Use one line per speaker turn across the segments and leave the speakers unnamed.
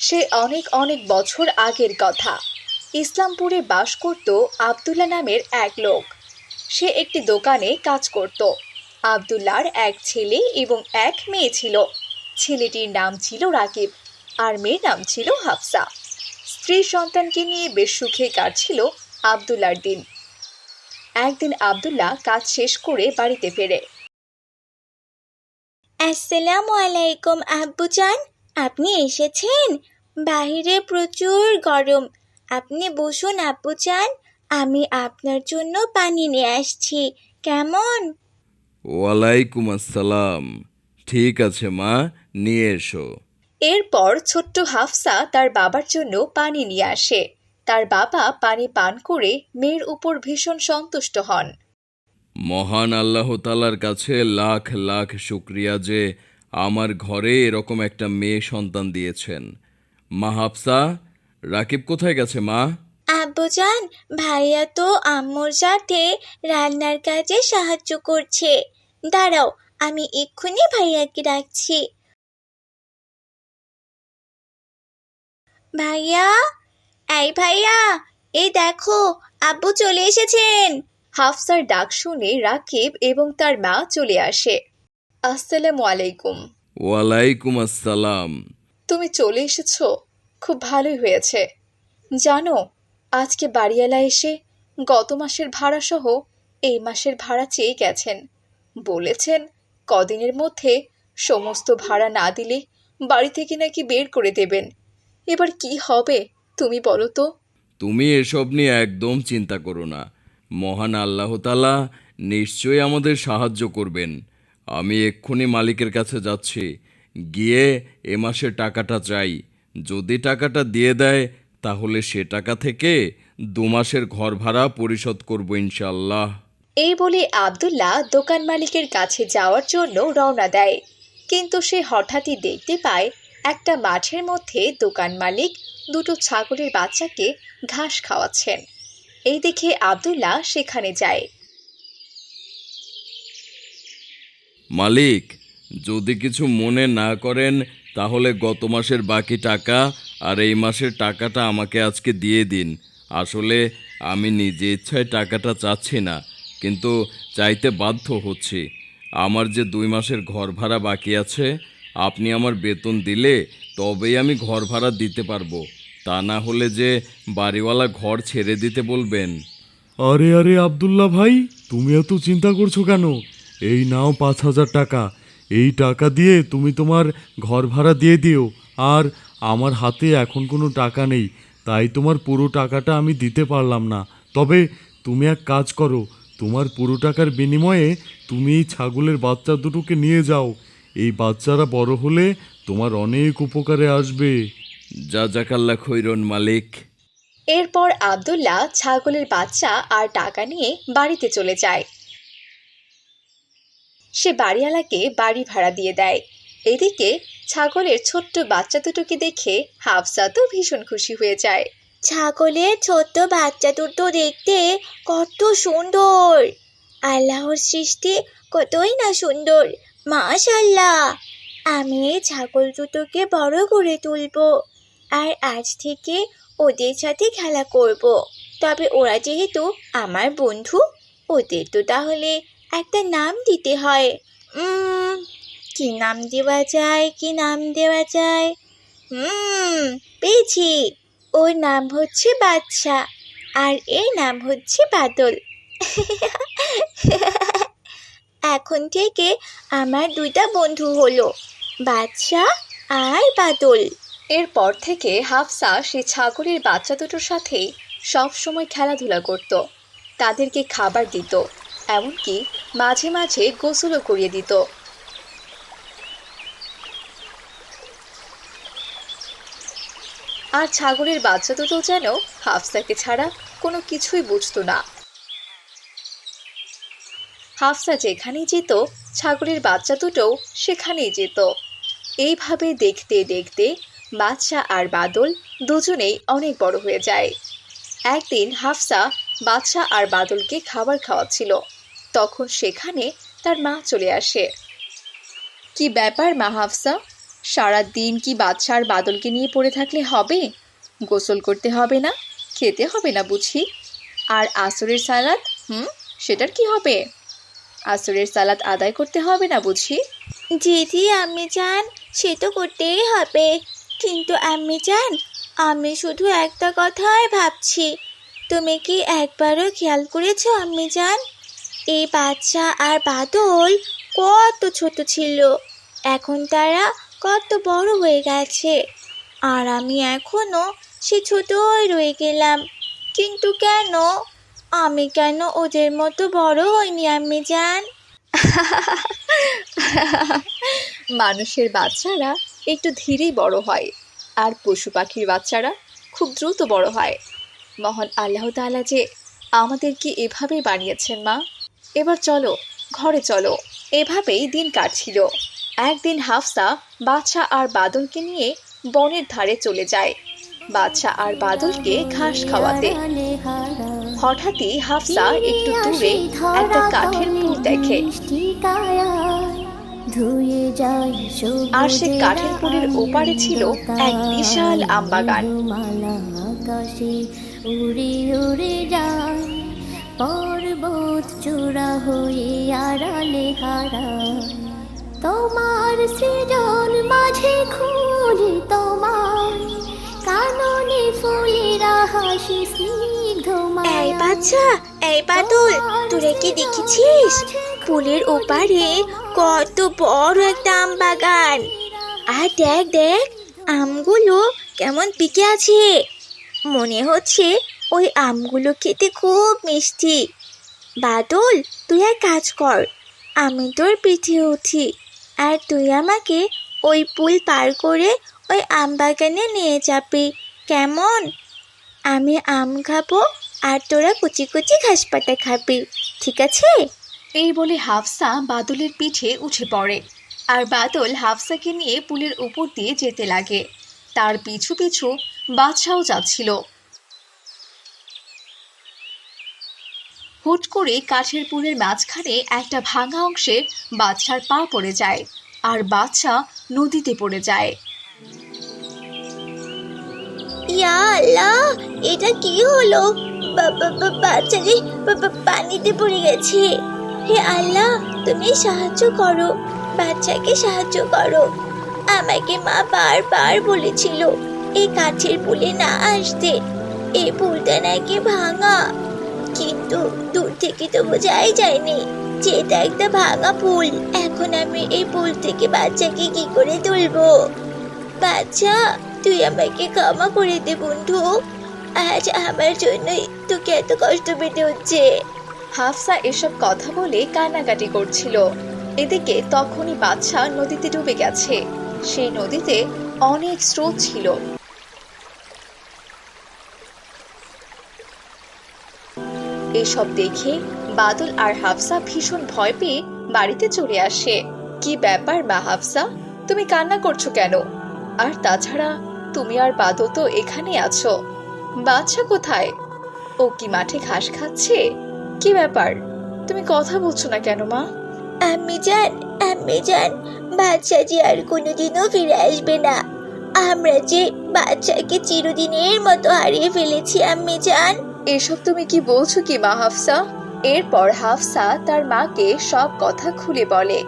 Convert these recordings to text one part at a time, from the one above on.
সে অনেক অনেক বছর আগের কথা। ইসলামপুরে বাস করত আবদুল্লা নামের এক লোক। সে একটি দোকানে কাজ করত। আবদুল্লার এক ছেলে এবং এক মেয়ে ছিল। ছেলেটির নাম ছিল রাকিব আর মেয়ের নাম ছিল হাফসা। স্ত্রী সন্তানকে নিয়ে বেশ সুখে কাটছিল আবদুল্লার দিন। একদিন আবদুল্লাহ কাজ শেষ করে বাড়িতে ফেরে।
আসসালামু আলাইকুম, আব্বুজান। আপনি এসেছেন? বাইরে প্রচুর গরম। আপনি বসুন আপু চান। আমি আপনার জন্য পানি নিয়ে আসছি। কেমন?
ওয়ালাইকুম আসসালাম। ঠিক আছে মা নিয়ে এসো।
এরপর ছোট্ট হাফসা তার বাবার জন্য পানি নিয়ে আসে। তার বাবা পানি পান করে মেয়ের উপর ভীষণ সন্তুষ্ট হন।
মহান আল্লাহ তালার কাছে লাখ লাখ শুক্রিয়া যে আমার ঘরে এরকম একটা মেয়ে সন্তান দিয়েছেন। মা হাফসা, রাকিব কোথায় গেছে, মা?
আব্বুজান, ভাইয়া তো আম্মুর সাথে রান্নার কাজে সাহায্য করছে। দাঁড়াও, আমি এক্ষুনি ভাইয়াকে ডাকছি। ভাইয়া? এই ভাইয়া, এই দেখো, আব্বু চলে এসেছেন।
হাফসার ডাক শুনে রাকিব এবং তার মা চলে আসে। আসসালামু আলাইকুম।
ওয়ালাইকুম আসসালাম।
তুমি চলে এসেছ? খুব ভালোই হয়েছে। জানো আজকে বাড়িওয়ালা এসে গত মাসের ভাড়া সহ এই মাসের ভাড়া চেয়ে গেছেন। বলেছেন কদিনের মধ্যে সমস্ত ভাড়া না দিলে বাড়ি থেকে নাকি বের করে দেবেন। এবার কি হবে তুমি বলো তো?
তুমি এসব নিয়ে একদম চিন্তা করো না। মহান আল্লাহ তালা নিশ্চয়ই আমাদের সাহায্য করবেন। আমি এক্ষুনি মালিকের কাছে যাচ্ছি। গিয়ে এ মাসের টাকাটা চাই। যদি টাকাটা দিয়ে দেয়, তাহলে সে টাকা থেকে দু মাসের ঘর ভাড়া পরিশোধ করব ইনশাল্লাহ
এই বলে আবদুল্লাহ দোকান মালিকের কাছে যাওয়ার জন্য রওনা দেয়। কিন্তু সে হঠাৎই দেখতে পায়, একটা মাঠের মধ্যে দোকান মালিক দুটো ছাগলের বাচ্চাকে ঘাস খাওয়াচ্ছেন। এই দেখে আবদুল্লাহ সেখানে যায়।
মালিক, যদি কিছু মনে না করেন, তাহলে গত মাসের বাকি টাকা আর এই মাসের টাকাটা আমাকে আজকে দিয়ে দিন। আসলে আমি নিজে ইচ্ছায় টাকাটা চাচ্ছি না, কিন্তু চাইতে বাধ্য হচ্ছি। আমার যে দুই মাসের ঘর ভাড়া বাকি আছে, আপনি আমার বেতন দিলে তবেই আমি ঘর ভাড়া দিতে পারব। তা না হলে যে বাড়িওয়ালা ঘর ছেড়ে দিতে বলবেন।
আরে আরে আব্দুল্লাহ ভাই, তুমি এত চিন্তা করছ কেন? এই নাও পাঁচ হাজার টাকা। এই টাকা দিয়ে তুমি তোমার ঘর ভাড়া দিয়ে দিও। আর আমার হাতে এখন কোনো টাকা নেই। তাই তোমার পুরো টাকাটা আমি দিতে পারলাম না। তবে তুমি এক কাজ করো। তোমার পুরো টাকার বিনিময়ে তুমি এই ছাগলের বাচ্চা দুটোকে নিয়ে যাও। এই বাচ্চারা বড় হলে তোমার অনেক উপকারে আসবে।
যা জাকাল্লা খৈরন মালিক।
এরপর আবদুল্লাহ ছাগলের বাচ্চা আর টাকা নিয়ে বাড়িতে চলে যায়। সে বাড়িওয়ালাকে বাড়ি ভাড়া দিয়ে দেয়। এদিকে ছাগলের ছোট্ট বাচ্চা দুটোকে দেখে হাফসা তো ভীষণ খুশি হয়ে যায়।
ছাগলের ছোট্ট বাচ্চা দুটো দেখতে কত সুন্দর। আল্লাহর সৃষ্টি কতই না সুন্দর। মাশাল্লাহ আমি ছাগল দুটোকে বড় করে তুলবো আর আজ থেকে ওদের সাথে খেলা করব। তবে ওরা যেহেতু আমার বন্ধু, ওদের তো তাহলে একটা নাম দিতে হয়। কি নাম দেওয়া যায়, কি নাম দেওয়া যায়? হুম পেয়েছি। ওর নাম হচ্ছে বাদশা আর এর নাম হচ্ছে বাদল। এখন থেকে আমার দুইটা বন্ধু হলো বাদশা আর বাদল।
এরপর থেকে হাফসা সে ছাগলের বাচ্চা দুটোর সাথেই সব সময় খেলাধুলা করত। তাদেরকে খাবার দিত। এমনকি মাঝে মাঝে গোসলও করিয়ে দিত। আর ছাগলের বাচ্চা দুটো যেন হাফসাকে ছাড়া কোনো কিছুই বুঝতো না। হাফসা যেখানেই যেত, ছাগলের বাচ্চা দুটোও সেখানেই যেত। এইভাবে দেখতে দেখতে বাদশা আর বাদল দুজনেই অনেক বড় হয়ে যায়। একদিন হাফসা বাদশা আর বাদলকে খাবার খাওয়াচ্ছিল। তখন সেখানে তার মা চলে আসে। কি ব্যাপার মা হাফসা? সারা দিন কি আর বাদলকে নিয়ে পড়ে থাকলে হবে? গোসল করতে হবে না? খেতে হবে না বুঝি? আর আসরের সালাদ হুম? সেটার কি হবে? আসরের সালাদ আদায় করতে হবে না বুঝি?
জি জি আমি চান সে তো করতেই হবে। কিন্তু আমি চান আমি শুধু একটা কথাই ভাবছি। তুমি কি একবারও খেয়াল করেছ আমি যান এই বাচ্চা আর বাদল কত ছোট ছিল। এখন তারা কত বড় হয়ে গেছে। আর আমি এখনও সে ছোটই রয়ে গেলাম। কিন্তু কেন? আমি কেন ওদের মতো বড় হইনি, আম্মি যান
মানুষের বাচ্চারা একটু ধীরেই বড় হয়, আর পশু পাখির বাচ্চারা খুব দ্রুত বড় হয়। মহান আল্লাহ তাআলা যে আমাদেরকে এভাবেই বানিয়েছেন মা। এবার চলো, ঘরে চলো। এভাবেই দিন কাটছিল। একদিন হাফসা বাচ্চা আর বাদলকে নিয়ে বনের ধারে চলে যায়। বাচ্চা আর বাদলকে ঘাস খাওয়াতে। হঠাৎই হাফসা একটু দূরে একটা কাঠের পুল দেখে। আর সে কাঠের পুলের ওপারে ছিল এক বিশাল আমবাগান
উড়ে যায়। পর্বত চূড়া হয়ে আড়ালে হারা। তোমার সৃজন মাঝে খুঁজে তোমার। কাননে ফুলেরা হাসি স্নিগ্ধ
এই বাচ্চা এই বাদল তোরা কি দেখেছিস? পুলের ওপারে কত বড় একটা আম বাগান। আর দেখ দেখ আমগুলো কেমন পিকে আছে। মনে হচ্ছে ওই আমগুলো খেতে খুব মিষ্টি। বাদল, তুই এক কাজ কর। আমি তোর পিঠে উঠি আর তুই আমাকে ওই পুল পার করে ওই আম বাগানে নিয়ে যাবি। কেমন? আমি আম খাব আর তোরা কুচি কুচি ঘাস পাতা খাবি, ঠিক আছে?
এই বলে হাফসা বাদলের পিঠে উঠে পড়ে আর বাদল হাফসাকে নিয়ে পুলের উপর দিয়ে যেতে লাগে। তার পিছু পিছু বাদশাও যাচ্ছিল। হুট করে কাঠের পুলের মাঝখানে একটা ভাঙা অংশে বাদশার পা পড়ে যায় আর বাদশা নদীতে পড়ে যায়।
ইয়া আল্লাহ, এটা কি হলো? বা- বা- বা- বাচ্চা যে বা- বা- পানিতে পড়ে গেছে। হে আল্লাহ, তুমি সাহায্য করো। বাচ্চাকে সাহায্য করো। আমাকে মা বারবার বলেছিল এই কাঠের পুলে না আসতে। এই পুলটা নাকি ভাঙা। কিন্তু দূর থেকে তো বোঝাই যায়নি। যে এটা একটা ভাঙা পুল, এখন আমি এই পুল থেকে বাচ্চাকে কি করে তুলবো? বাচ্চা, তুই আমাকে ক্ষমা করে দে বন্ধু। আজ আমার জন্যই তোকে এত কষ্ট পেতে হচ্ছে।
হাফসা এসব কথা বলে কান্নাকাটি করছিল। এদিকে তখনই বাদশা নদীতে ডুবে গেছে। সেই নদীতে অনেক স্রোত ছিল। এসব দেখে বাদল আর হাফসা ভীষণ ভয় পেয়ে বাড়িতে চলে আসে। কি ব্যাপার মা হাফসা? তুমি কান্না করছ কেন? আর তাছাড়া তুমি আর বাদল তো এখানে আছো। বাচ্চা কোথায়? ও কি মাঠে ঘাস খাচ্ছে? কি ব্যাপার? তুমি কথা বলছো না কেন মা?
আম্মি যান আম্মি যান বাচ্চা যে আর কোনোদিনও ফিরে আসবে না। আমরা যে বাচ্চাকে চিরদিনের মতো হারিয়ে ফেলেছি, আম্মি যান।
এসব তুমি কি বলছো কি মা হাফসা? এরপর হাফসা তার মাকে সব কথা খুলে বলে।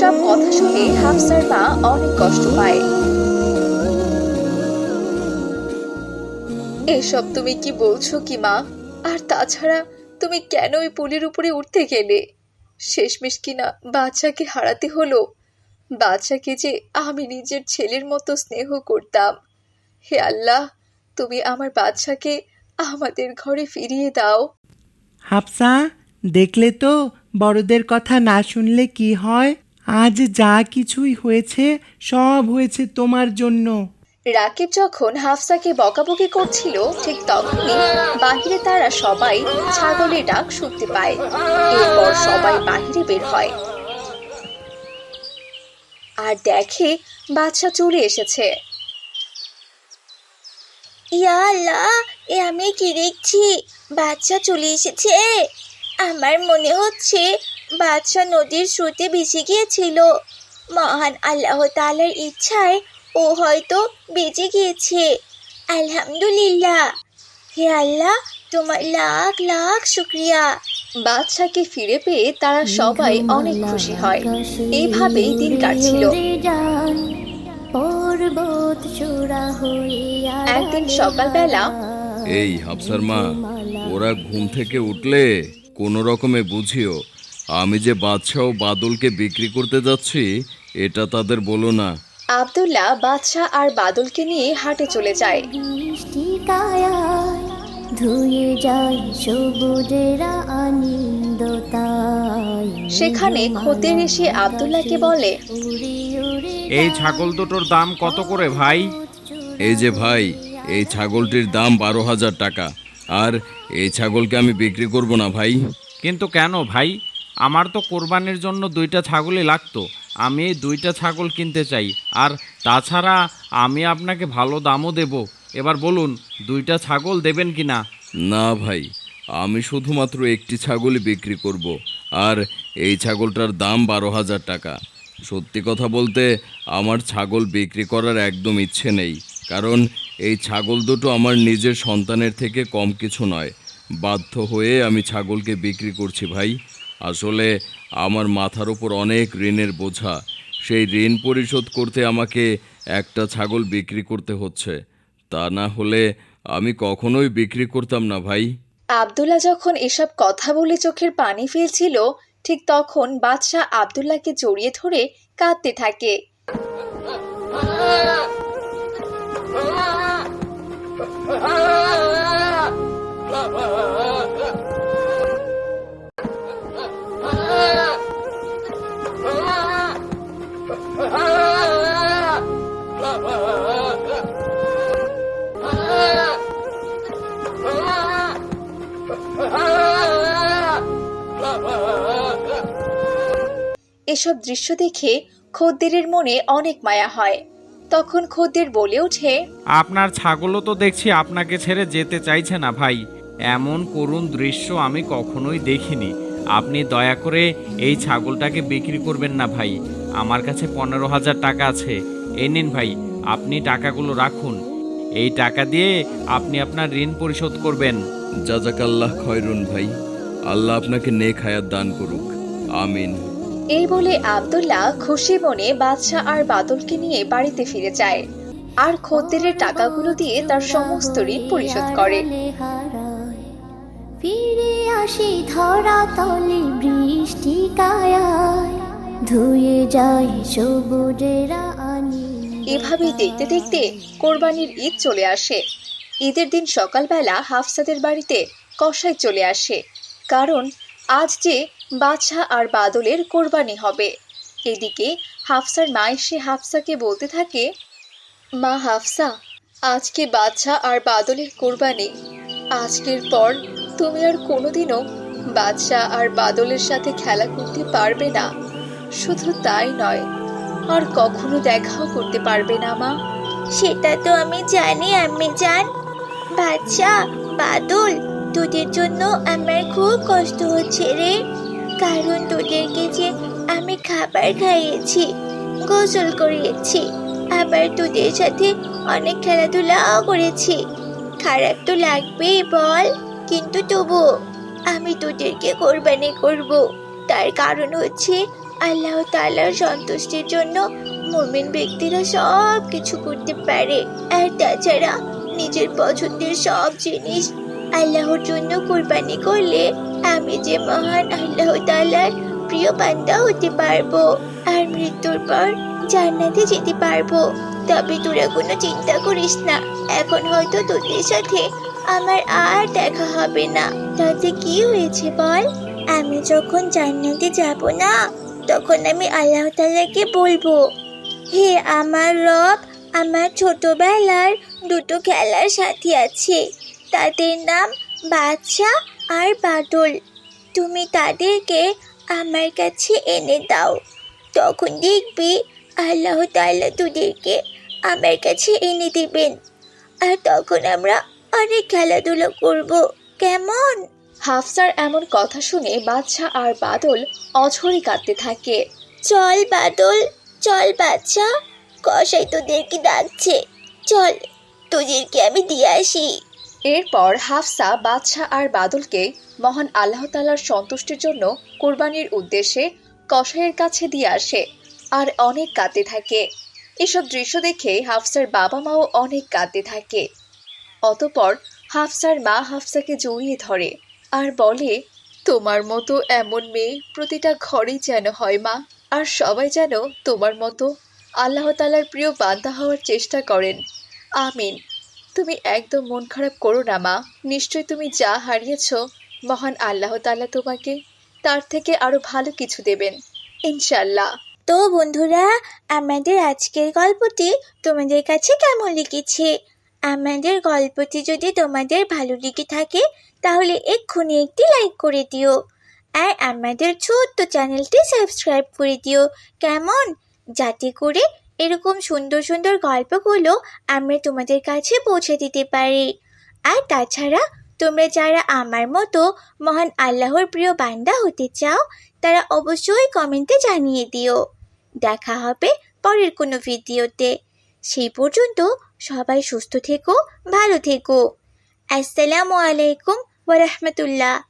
সব কথা শুনে হাফসার মা অনেক কষ্ট পায়। এসব তুমি কি বলছো কি মা? আর তাছাড়া তুমি কেন ওই পুলের উপরে উঠতে গেলে? শেষমেশ কিনা বাচ্চাকে হারাতে হলো? বাচ্চাকে যে আমি নিজের ছেলের মতো স্নেহ করতাম। হে আল্লাহ, তুমি আমার বাচ্চাকে আমাদের ঘরে ফিরিয়ে দাও।
হাফসা, দেখলে তো বড়দের কথা না শুনলে কি হয়? আজ যা কিছুই হয়েছে, সব হয়েছে তোমার জন্য।
রাকিব যখন হাফসাকে বকাবকি করছিল, ঠিক তখনই বাহিরে তারা সবাই ছাগলের ডাক শুনতে পায়। এরপর সবাই বাহিরে বের হয়। আর দেখে বাদশা চলে এসেছে।
ইয়া এ আমি কি দেখছি? বাচ্চা চলে এসেছে। আমার মনে হচ্ছে বাচ্চা নদীর স্রোতে ভেসে গিয়েছিল। মহান আল্লাহ তাআলার ইচ্ছায় ও হয়তো বেঁচে গিয়েছে। আলহামদুলিল্লাহ। হে আল্লাহ তোমার লাখ লাখ শুক্রিয়া।
বাদশাকে ফিরে পেয়ে তারা সবাই অনেক খুশি হয়। এইভাবেই দিন কাটছিল।
পর্বত চূড়া
একদিন সকালবেলা
এই হাফসার মা ওরা ঘুম থেকে উঠলে কোনো রকমে বুঝিও আমি যে বাদশাহ ও বাদলকে বিক্রি করতে যাচ্ছি এটা তাদের বলো না।
আব্দুল্লাহ বাদশাহ আর বাদলকে নিয়ে হাটে চলে যায়।
ধুয়ে যায় সবুজেরা আনন্দ
সেখানে খদ্দের এসে আব্দুল্লাহকে বলে
এই ছাগল দুটোর দাম কত করে ভাই?
এই যে ভাই এই ছাগলটির দাম বারো হাজার টাকা। আর এই ছাগলকে আমি বিক্রি করব না ভাই।
কিন্তু কেন ভাই? আমার তো কোরবানির জন্য দুইটা ছাগলই লাগতো। আমি এই দুইটা ছাগল কিনতে চাই। আর তাছাড়া আমি আপনাকে ভালো দামও দেব। এবার বলুন, দুইটা ছাগল দেবেন কি না?
না ভাই, আমি শুধুমাত্র একটি ছাগলই বিক্রি করব। আর এই ছাগলটার দাম বারো হাজার টাকা। সত্যি কথা বলতে, আমার ছাগল বিক্রি করার একদম ইচ্ছে নেই। কারণ এই ছাগল দুটো আমার নিজের সন্তানের থেকে কম কিছু নয়। বাধ্য হয়ে আমি ছাগলকে বিক্রি করছি ভাই। আসলে আমার মাথার ওপর অনেক ঋণের বোঝা। সেই ঋণ পরিশোধ করতে আমাকে একটা ছাগল বিক্রি করতে হচ্ছে। তা না হলে আমি কখনোই বিক্রি করতাম না ভাই।
আব্দুল্লাহ যখন এসব কথা বলে চোখের পানি ফেলছিল ঠিক তখন বাদশাহ আব্দুল্লাহকে জড়িয়ে ধরে কাঁদতে থাকে। এসব দৃশ্য দেখে খদ্দেরের মনে অনেক মায়া হয়। তখন খদ্দের বলে ওঠে
আপনার ছাগলও তো দেখছি আপনাকে ছেড়ে যেতে চাইছে না ভাই। এমন করুণ দৃশ্য আমি কখনোই দেখিনি। আপনি দয়া করে এই ছাগলটাকে বিক্রি করবেন না ভাই। আমার কাছে পনেরো হাজার টাকা আছে। এই নিন ভাই আপনি টাকাগুলো রাখুন। এই টাকা দিয়ে আপনি আপনার ঋণ পরিশোধ করবেন।
জাজাকাল্লাহ খয়রুন ভাই। আল্লাহ আপনাকে নেক হায়াত দান করুক। আমিন।
এই বলে আব্দুল্লাহ খুশি মনে বাদশাহ আর বাদলকে নিয়ে বাড়িতে ফিরে যায়। আর খদ্দেরের টাকাগুলো দিয়ে তার সমস্ত ঋণ পরিশোধ করে।
ফিরে আসি ধরা তলে বৃষ্টি কায়ায় ধুয়ে যায় সবুজেরা আনন্দ
এভাবেই দেখতে দেখতে কোরবানির ঈদ চলে আসে। ঈদের দিন সকালবেলা হাফসাদের বাড়িতে কষাই চলে আসে। কারণ আজ যে বাদশাহ আর বাদলের কোরবানি হবে। এদিকে হাফসার মা এসে হাফসাকে বলতে থাকে, মা হাফসা, আজকে বাদশাহ আর বাদলের কোরবানি। আজকের পর তুমি আর কোনোদিনও বাদশাহ আর বাদলের সাথে খেলা করতে পারবে না। শুধু তাই নয়, আর কখনো দেখাও করতে পারবে না মা।
সেটা তো আমি জানি আমি জান। বাচ্চা বাদল, তোদের জন্য আমার খুব কষ্ট হচ্ছে রে। কারণ তোদেরকে যে আমি খাবার খাইয়েছি, গোসল করিয়েছি, আবার তোদের সাথে অনেক খেলাধুলাও করেছি। খারাপ তো লাগবেই বল, কিন্তু তবু আমি তোদেরকে কোরবানি করব। তার কারণ হচ্ছে আল্লাহ তালার সন্তুষ্টির জন্য মুমিন ব্যক্তিরা সব কিছু করতে পারে। আর তাছাড়া নিজের পছন্দের সব জিনিস আল্লাহর জন্য কোরবানি করলে আমি যে মহান আল্লাহ তাআলার প্রিয় বান্দা হতে পারব আর মৃত্যুর পর জান্নাতে যেতে পারব। তবে তোরা কোনো চিন্তা করিস না। এখন হয়তো তোদের সাথে আমার আর দেখা হবে না। তাতে কি হয়েছে বল? আমি যখন জান্নাতে যাব না, তখন আমি আল্লাহ তালাকে বলব, হে আমার রব, আমার ছোটবেলার দুটো খেলার সাথী আছে। তাদের নাম বাদশা আর বাদল। তুমি তাদেরকে আমার কাছে এনে দাও। তখন দেখবি আল্লাহ তাআলা তোদেরকে আমার কাছে এনে দিবেন। আর তখন আমরা অনেক খেলাধুলা করব। কেমন?
হাফসার এমন কথা শুনে বাচ্চা আর বাদল অঝরে কাঁদতে থাকে।
চল বাদল চল বাচ্চা কষাই তোদেরকে ডাকছে। চল তোদেরকে আমি দিয়ে আসি।
এরপর হাফসা বাদশাহ আর বাদলকে মহান আল্লাহ তালার সন্তুষ্টির জন্য কোরবানির উদ্দেশ্যে কসাইয়ের কাছে দিয়ে আসে আর অনেক কাঁদতে থাকে। এসব দৃশ্য দেখে হাফসার বাবা মাও অনেক কাঁদতে থাকে। অতপর হাফসার মা হাফসাকে জড়িয়ে ধরে আর বলে, তোমার মতো এমন মেয়ে প্রতিটা ঘরেই যেন হয় মা, আর সবাই যেন তোমার মতো আল্লাহ তালার প্রিয় বান্ধা হওয়ার চেষ্টা করেন। আমিন। তুমি একদম মন খারাপ করো না, মা। নিশ্চয় তুমি যা হারিয়েছ, মহান আল্লাহ তাআলা তোমাকে তার থেকে আরও ভালো কিছু দেবেন। ইনশাল্লাহ
তো বন্ধুরা, আমাদের আজকের গল্পটি তোমাদের কাছে কেমন লেগেছে? আমাদের গল্পটি যদি তোমাদের ভালো লেগে থাকে, তাহলে এক্ষুনি একটি লাইক করে দিও। আর আমাদের ছোট্ট চ্যানেলটি সাবস্ক্রাইব করে দিও। কেমন? যাতে করে এরকম সুন্দর সুন্দর গল্পগুলো আমরা তোমাদের কাছে পৌঁছে দিতে পারি। আর তাছাড়া, তোমরা যারা আমার মতো মহান আল্লাহর প্রিয় বান্দা হতে চাও, তারা অবশ্যই কমেন্টে জানিয়ে দিও। দেখা হবে পরের কোনো ভিডিওতে। সেই পর্যন্ত সবাই সুস্থ থেকো, ভালো থেকো। আসসালামু আলাইকুম ওরহমতুল্লাহ